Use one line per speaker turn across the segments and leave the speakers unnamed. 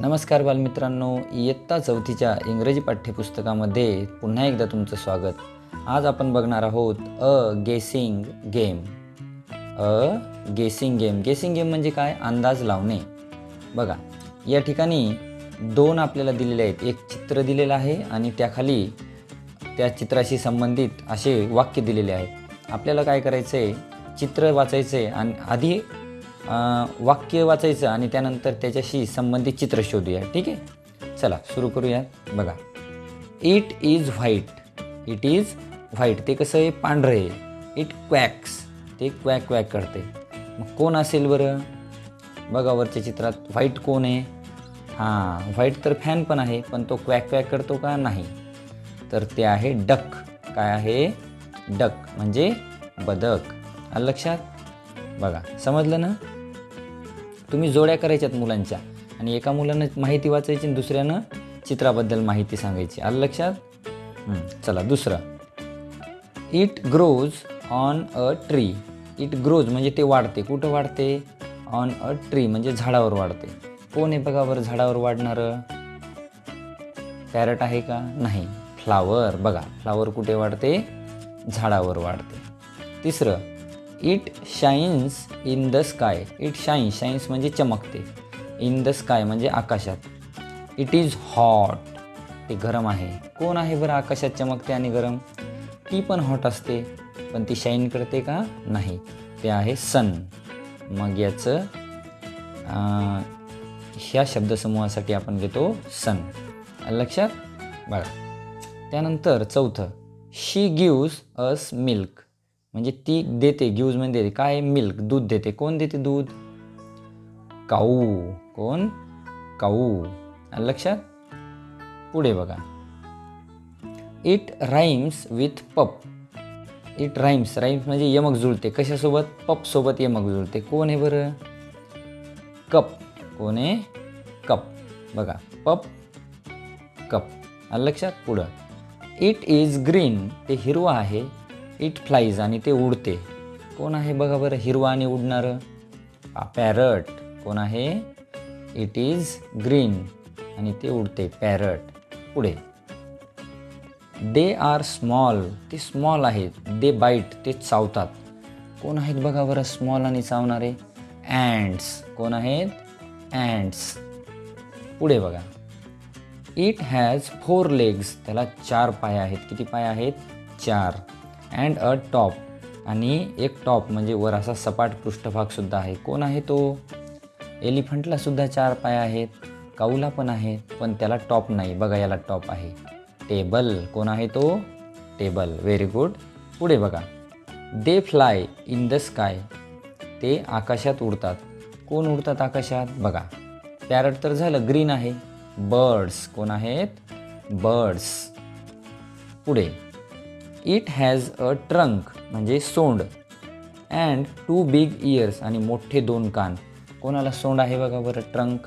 नमस्कार बालमित्रांनो इयत्ता चौथीच्या इंग्रजी पाठ्यपुस्तकामध्ये पुन्हा एकदा तुमचं स्वागत. आज आपण बघणार आहोत a guessing game. A guessing game. Guessing game म्हणजे काय? अंदाज लावणे. बघा या ठिकाणी दोन आपल्याला दिलेले आहेत. एक चित्र दिलेलं आहे आणि त्याखाली त्या चित्राशी संबंधित असे वाक्य दिलेले आहेत. आपल्याला काय करायचं आहे चित्र वाचायचं आहे आणि आधी वाक्य वाचायचं आणि त्यानंतर त्याच्याशी संबंधित चित्र शोधूया. ठीक आहे? चला सुरू करूया. बघा. It is white it is white ते कसं आहे? पांढरं आहे. इट क्वॅक्स ते क्वॅक क्वॅक करते. मग कोण असेल बरं? बघा वरच्या चित्रात. व्हाईट कोण आहे? हां व्हाईट तर फॅन पण आहे पण तो क्वॅक क्वॅक करतो का? नाही. तर ते आहे डक काय आहे? डक म्हणजे बदक. लक्षात? बघा समजलं ना? तुम्ही जोड्या करायच्यात मुलांच्या आणि एका मुलानं माहिती वाचायची आणि दुसऱ्यानं चित्राबद्दल माहिती सांगायची. आलं लक्षात? चला दुसरं. It grows on a tree it grows म्हणजे ते वाढते. कुठं वाढते? ऑन अ ट्री म्हणजे झाडावर वाढते. कोण आहे बघा बरं झाडावर वाढणारं? पॅरट आहे का? नाही. फ्लावर बघा फ्लावर कुठे वाढते? झाडावर वाढते. तिसरं. It shines in the sky it shines shines म्हणजे चमकते. इन द स्काय म्हणजे आकाशात. इट इज हॉट ते गरम आहे. कोण आहे बरं आकाशात चमकते आणि गरम? ती पण हॉट असते. पण ती शाईन करते का? नाही. ते आहे सन मग याचं ह्या शब्दसमूहासाठी आपण घेतो सन लक्षात? बघा त्यानंतर चौथं. शी गिव्ज अस मिल्क म्हणजे ती देते गिव्ज म्हणजे देते. काय? मिल्क दूध देते. कोण देते दूध? काऊ. कोण? काऊ. लक्षात? पुढे बघा. It rhymes with pup it rhymes rhymes म्हणजे यमक जुळते. कशासोबत? पपसोबत यमक जुळते. कोण आहे बरं? कप. कोण आहे? कप. बघा. पप कप. लक्षात? पुढं. इट इज ग्रीन ते हिरवं आहे. इट फ्लाईज आणि ते उडते. कोण आहे बघा बरं हिरवा आणि उडणारं? पॅरट कोण आहे? इट इज ग्रीन आणि ते उडते पॅरट पुढे. दे आर स्मॉल ते स्मॉल आहेत. दे बाईट ते चावतात. कोण आहेत बघा बरं स्मॉल आणि चावणारे? अँड्स कोण आहेत? अँड्स पुढे बघा. इट हॅज फोर लेग्स त्याला चार पाय आहेत. किती पाय आहेत? चार. And a top. आणि एक टॉप म्हणजे वर असा सपाट पृष्ठभागसुद्धा आहे. कोण आहे तो? एलिफंटलासुद्धा चार पाय आहेत. काऊला पण आहेत पण त्याला टॉप नाही. बघा याला टॉप आहे. टेबल. कोण आहे तो? टेबल. Very good. पुढे बघा. They fly in the sky. ते आकाशात उडतात. कोण उडतात आकाशात? बघा. पॅरट तर झालं ग्रीन आहे. बर्ड्स. कोण आहेत? बर्ड्स. पुढे. इट हॅज अ ट्रंक म्हणजे सोंड अँड टू बिग इयर्स आणि मोठे दोन कान. कोणाला सोंड आहे बघा बरं? ट्रंक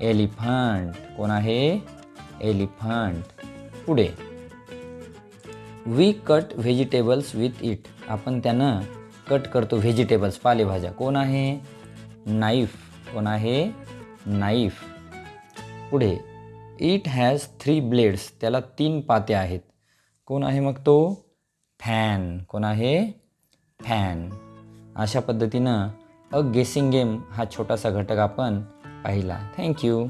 एलिफंट कोण आहे? एलिफंट पुढे. We cut vegetables with it आपण त्यानं कट करतो व्हेजिटेबल्स पालेभाज्या. कोण आहे? नाईफ कोण आहे? नाईफ पुढे. इट हॅज थ्री ब्लेड्स त्याला तीन पाते आहेत. कोण आहे मग तो? फॅन. कोण आहे? फॅन. अशा पद्धतीनं अ गेसिंग गेम हा छोटासा घटक आपण पाहिला. थँक्यू